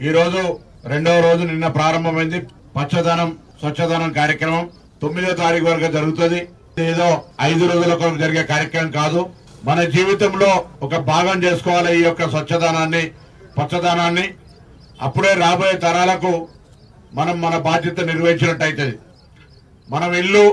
ఈరోజు రెండవ రోజు నిన్న ప్రారంభమైంది. పచ్చదనం స్వచ్ఛదనం కార్యక్రమం. తొమ్మిదో తారీఖు వరకు జరుగుతుంది. ఏదో ఐదు రోజుల కొరకు జరిగే కార్యక్రమం కాదు. మన జీవితంలో ఒక భాగం చేసుకోవాలి ఈ యొక్క స్వచ్ఛదనాన్ని పచ్చదనాన్ని. అప్పుడే రాబోయే తరాలకు మనం మన బాధ్యత నిర్వహించినట్టు అవుతుంది మనం ఇల్లు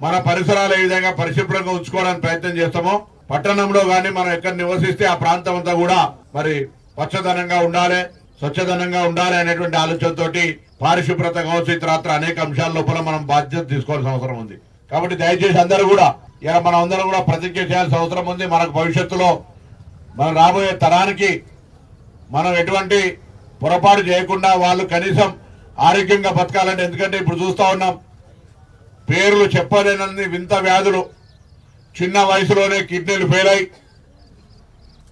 మన పరిసరాలు ఏ విధంగా పరిశుభ్రంగా ఉంచుకోవడానికి ప్రయత్నం చేస్తామో పట్టణంలో కానీ మనం ఎక్కడ నివసిస్తే ఆ ప్రాంతం అంతా కూడా మరి పచ్చదనంగా ఉండాలి. స్వచ్ఛదనంగా ఉండాలి అనేటువంటి ఆలోచనతోటి పారిశుభ్రత కావచ్చు ఇతరత్ర అనేక అంశాల లోపల మనం బాధ్యత తీసుకోవాల్సిన అవసరం ఉంది. కాబట్టి దయచేసి అందరూ కూడా ఇలా మనం అందరం కూడా ప్రతిజ్ఞ చేయాల్సిన అవసరం ఉంది. మనకు భవిష్యత్తులో మనం రాబోయే తరానికి మనం ఎటువంటి పొరపాటు చేయకుండా వాళ్ళు కనీసం ఆరోగ్యంగా బతకాలంటే ఎందుకంటే ఇప్పుడు చూస్తూ ఉన్నాం పేర్లు చెప్పలేనన్ని వింత వ్యాధులు చిన్న వయసులోనే కిడ్నీలు ఫెయిల్ అయి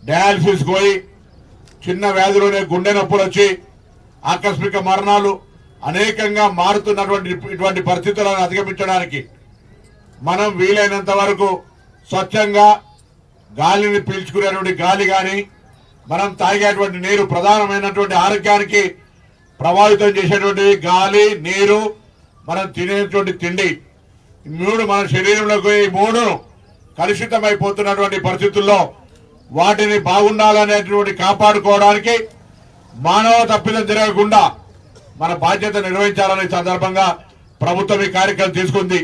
డయాలసిస్ పోయి చిన్న వ్యాధిలోనే గుండె నొప్పులు వచ్చి ఆకస్మిక మరణాలు అనేకంగా మారుతున్నటువంటి ఇటువంటి పరిస్థితులను అధిగమించడానికి మనం వీలైనంత వరకు స్వచ్ఛంగా గాలిని పీల్చుకునేటువంటి గాలి కానీ మనం తాగేటువంటి నీరు ప్రధానమైనటువంటి ఆరోగ్యానికి ప్రభావితం చేసేటువంటి గాలి నీరు మనం తినేటువంటి తిండి. మూడు మన శరీరంలోకి మూడును కలుషితమైపోతున్నటువంటి పరిస్థితుల్లో వాటిని బాగుండాలనేటువంటి కాపాడుకోవడానికి మానవ తప్పిదం జరగకుండా మన బాధ్యత నిర్వహించాలనే సందర్భంగా ప్రభుత్వం ఈ కార్యక్రమం తీసుకుంది.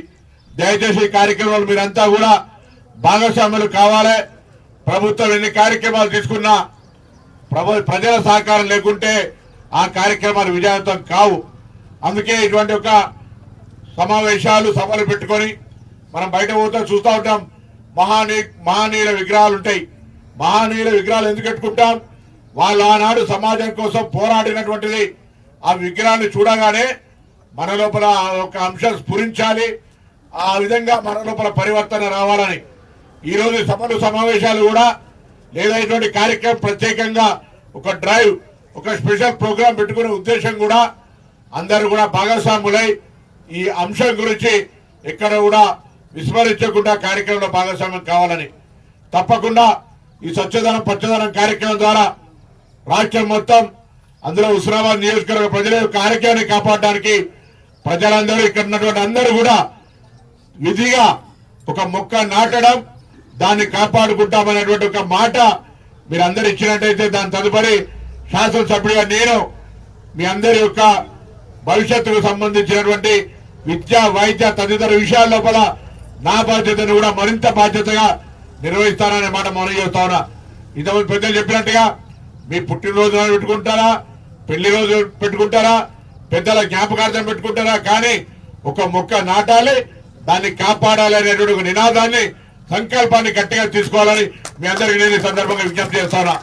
దయచేసి ఈ కార్యక్రమంలో మీరంతా కూడా భాగస్వాములు కావాలి. ప్రభుత్వం ఎన్ని కార్యక్రమాలు తీసుకున్నా ప్రజల సహకారం లేకుంటే ఆ కార్యక్రమాలు విజయవంతం కావు. అందుకే ఇటువంటి ఒక సమావేశాలు సభలు పెట్టుకొని మనం బయట పోతే చూస్తూ ఉంటాం. మహానీ మహానీయుల విగ్రహాలు ఉంటాయి మహనీయుల విగ్రహాలు ఎందుకు పెట్టుకుంటాం వాళ్ళు ఆనాడు సమాజం కోసం పోరాడినటువంటిది. ఆ విగ్రహాన్ని చూడగానే మన లోపల ఆ ఒక అంశం స్ఫురించాలి. ఆ విధంగా మన లోపల పరివర్తన రావాలని. ఈరోజు సభలు సమావేశాలు కూడా లేదా ఇటువంటి కార్యక్రమం ప్రత్యేకంగా ఒక డ్రైవ్ ఒక స్పెషల్ ప్రోగ్రాం పెట్టుకునే ఉద్దేశం కూడా అందరూ కూడా భాగస్వాములై ఈ అంశం గురించి ఎక్కడ కూడా విస్మరించకుండా కార్యక్రమంలో భాగస్వామ్యం కావాలని. తప్పకుండా ఈ స్వచ్ఛదనం పచ్చదనం కార్యక్రమం ద్వారా రాష్ట్రం మొత్తం అందులో హుస్నాబాద్ నియోజకవర్గ ప్రజల యొక్క ఆరోగ్యాన్ని కాపాడడానికి ప్రజలందరూ ఇక్కడ ఉన్నటువంటి అందరూ కూడా విధిగా ఒక మొక్క నాటడం దాన్ని కాపాడుకుంటామనేటువంటి ఒక మాట మీరు అందరు ఇచ్చినట్టయితే దాని తదుపరి శాసనసభ్యుడిగా నేను మీ అందరి యొక్క భవిష్యత్తుకు సంబంధించినటువంటి విద్య వైద్య తదితర విషయాల లోపల నా బాధ్యతను కూడా మరింత బాధ్యతగా నిర్వహిస్తాననే మాట మనం చేస్తా ఉన్నా. ఇంతమంది పెద్దలు చెప్పినట్టుగా మీ పుట్టినరోజు నాడు పెట్టుకుంటారా? పెళ్ళి రోజు పెట్టుకుంటారా? పెద్దల జ్ఞాపకార్థం పెట్టుకుంటారా? కానీ ఒక మొక్క నాటాలి దాన్ని కాపాడాలి అనేటువంటి ఒక నినాదాన్ని సంకల్పాన్ని గట్టిగా తీసుకోవాలని మీ అందరికీ నేను ఈ సందర్భంగా విజ్ఞప్తి చేస్తాను